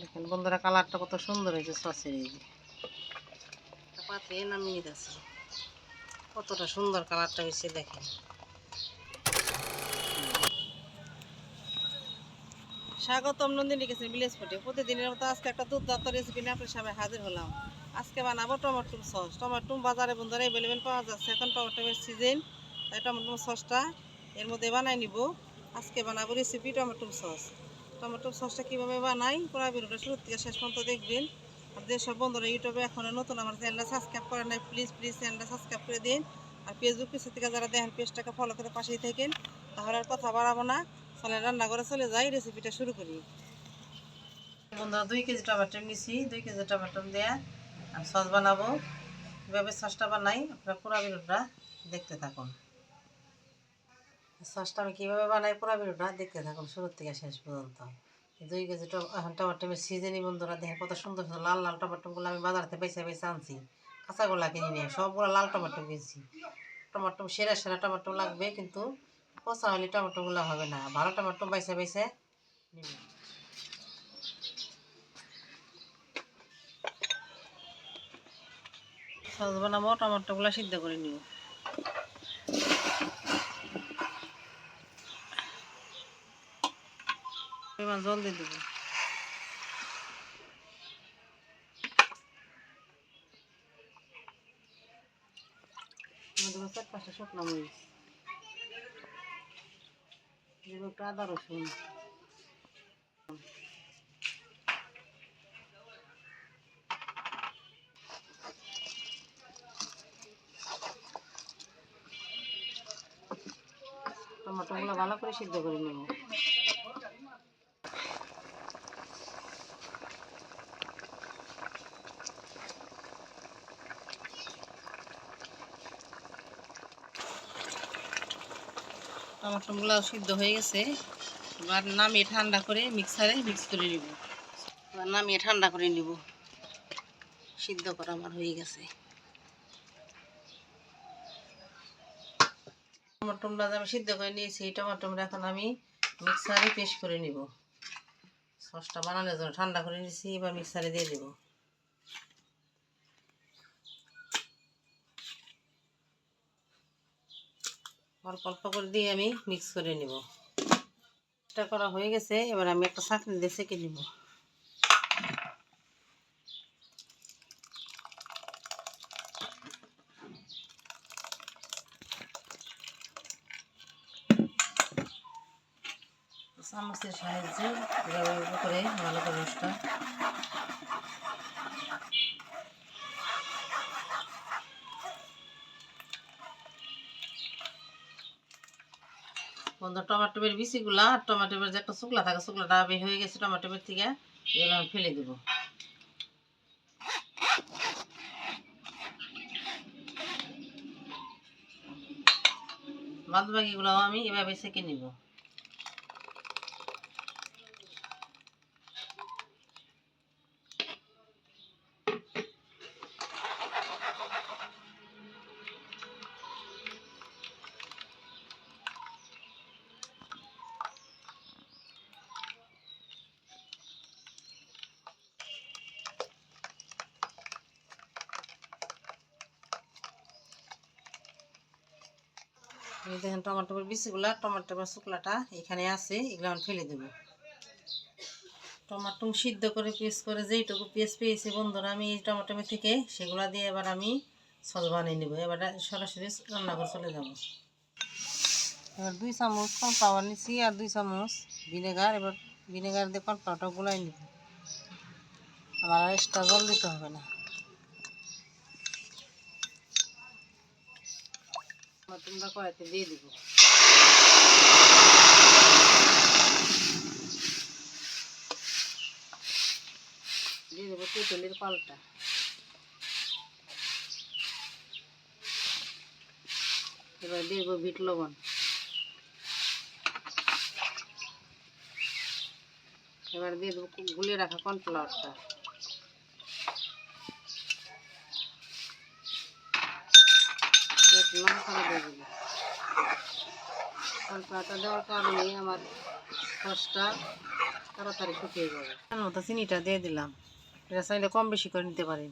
দেখেন বন্ধুরা কালারটা কত সুন্দর হয়েছে সসের এই যে। পাত্রে নামিয়ে দিয়েছে। কতটা সুন্দর কালারটা হয়েছে দেখেন। স্বাগতম নন্দিনী কিচেন ভিলেজ ফুটে প্রতিদিনের মতো আজকে একটা দুর্দান্ত রেসিপি নিয়ে আপনার সামনে হাজির হলাম। আজকে বানাবো টমেটো সস। টমেটো বাজারে বন্ধুরা অ্যাভেলেবেল পাওয়া যাচ্ছে। এখন টমেটোর সিজন তাই টমেটো সসটা এর মধ্যে বানাই নিব। আজকে বানাবো রেসিপি টমেটো সস। টমেটো সসটা কীভাবে বানাই, পুরো ভিডিওটা শুরু থেকে শেষ পর্যন্ত দেখবেন। আর যেসব বন্ধুরা ইউটিউবে এখনও নতুন, আমার চ্যানেলটা সাবস্ক্রাইব করেন নাই প্লিজ প্লিজ চ্যানেলটা সাবস্ক্রাইব করে দিন। আর ফেসবুক পেজ থেকে যারা দেখেন, পেজটাকে ফলো করে পাশেই থাকেন। তাহলে আর কথা বাড়াবো না। তাহলে রান্না করে চলে যাই রেসিপিটা শুরু করি। বন্ধুরা, দুই কেজি টমেটো নিছি, দুই কেজি টমেটো দেয়া আর সস বানাবো। কীভাবে সসটা বানাই, আপনারা পুরো ভিডিওটা দেখতে থাকুন। সসটা আমি কীভাবে বানাই পুরো ভিডিওটা দেখতে থাকুন, শুরু থেকে শেষ পর্যন্ত। দুই কেজি এখন টমেটোমের সিজনই বন্ধুরা, দেখেন কত সুন্দর সুন্দর লাল লাল টমেটোগুলো আমি বাজার থেকে বেছে বেছে আনছি। কাঁচাগুলা কিনে নিয়ে সবগুলো লাল টমেটো কিনছি। টমেটো সেরা সেরা টমেটো লাগবে, কিন্তু পচা হলে টমেটোগুলো হবে না। ভালো টমেটো বাইসে বাইসে নিবে। সস বানাবো, টমেটোগুলো সিদ্ধ করে নিব। পরিমাণ জল দিয়ে দেবো। চার পাঁচটা ভালো করে সিদ্ধ করে নেব। টমেটোগুলো সিদ্ধ হয়ে গেছে। এবার নামিয়ে ঠান্ডা করে মিক্সারে মিক্স করে নিব। এবার নামিয়ে ঠান্ডা করে নিব। সিদ্ধ করা আমার হয়ে গেছে। টমাটোমটা আমি সিদ্ধ করে নিয়েছি, এই টমাটোমটা এখন আমি মিক্সারে পেস্ট করে নিব। সসটা বানানোর জন্য ঠান্ডা করে নিয়েছি, এবার মিক্সারে দিয়ে দেব। অল্প অল্প করে দিয়ে আমি মিক্স করে নিব। এটা করা হয়ে গেছে, এবার আমি একটা চাটনি দিয়ে সেঁকে নিব। চামচের সাহায্যে করে ভালো করে রসটা বন্ধু টমেটোমের বিচিগুলা আর টমেটোমের যে একটা শুকলা থাকে, শুকলাটা বের হয়ে গেছে টমেটোমের থেকে এগুলো আমি ফেলে দেবো। বাদ আমি এভাবে সেঁকে নিব। দেখেন টমেটোর বিচিগুলা বা শুকলাটা এখানে আছে, এগুলো আমি ফেলে দেবো। টমাটো সিদ্ধ করে পেস্ট করে যেইটুকু পেস্ট পেয়েছি বন্ধুরা, আমি এই টমেটো থেকে সেগুলো দিয়ে এবার আমি সস বানিয়ে নেব। এবার সরাসরি রান্না করে চলে যাব। এবার দুই চামচ কর্নফ্লাওয়ার নিচ্ছি আর দুই চামচ ভিনেগার। এবার ভিনেগার দিয়ে কর্নফ্লাওয়ারটা গুলাই নেব। আমার এক্সট্রা জল দিতে হবে না। তোমরা কড়াইতে দিয়ে দিব। দিয়ে দেবো তেঁতুলের পালটা। এবার দিয়ে দেবো বিট লবণ। এবার দিয়ে দেবো গুলিয়ে রাখা কর্নফ্লাওয়ারটা। নাড়াচাড়া দিয়ে দেবো কর্নফ্লাওয়ারটা দেওয়ার কারণে আমার সসটা তাড়াতাড়ি শুকিয়ে যাবে। চিনিটা দিয়ে দিলাম। এটা চাইলে কম বেশি করে নিতে পারেন।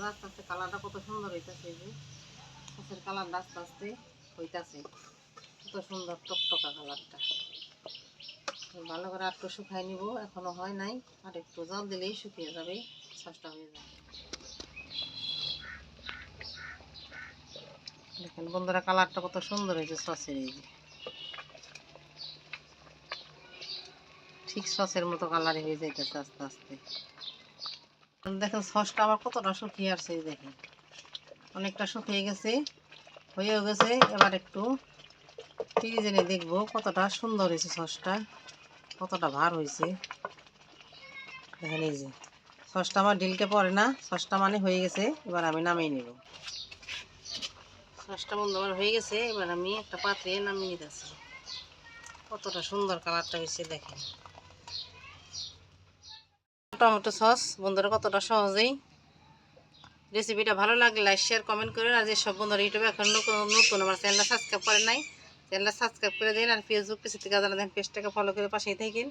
বন্ধুরা আস্তে আস্তে কালারটা কত সুন্দর হইতাছে এই যে। সসের কালারটা আস্তে আস্তে হইতাছে। কত সুন্দর টকটকা কালারটা। ভালো করে আটটু শুকাই নিব, এখনও হয় নাই। আর একটু জল দিলেই শুকিয়ে যাবে সসটা হয়ে যাবে। দেখেন বন্ধুরা, কালারটা কত সুন্দর হয়েছে সসের এই যে। ঠিক সসের মতো কালারে হয়ে যাইতেছে আস্তে আস্তে। দেখেন সসটা আমার কতটা শুকিয়ে আসছে দেখেন। অনেকটা শুকিয়ে গেছে, হয়েও গেছে। এবার একটু ফ্রিজে নিয়ে দেখব কতটা সুন্দর হয়েছে সসটা, কতটা ভার হয়েছে। দেখেন এই যে, সসটা আমার ঢিলকে পড়ে না, সসটা মানে হয়ে গেছে, এবার আমি নামিয়ে নেব। সসটা বন্ধু আমার হয়ে গেছে, এবার আমি একটা পাত্রে নামিয়ে নিতেছি কতটা সুন্দর কালারটা হয়েছে দেখেন। Tomato sauce. বন্ধুরা, কতটা সহজেই রেসিপিটা ভালো লাগলে লাইক শেয়ার কমেন্ট করেন। আর যেসব বন্ধুরা ইউটিউবে এখন নতুন নতুন আমার চ্যানেলটা সাবস্ক্রাইব করেন নাই চ্যানেলটা সাবস্ক্রাইব করে দিন। আর ফেসবুক পেজ থেকে যারা দেন পেজটাকে ফলো করে পাশেই থাকেন।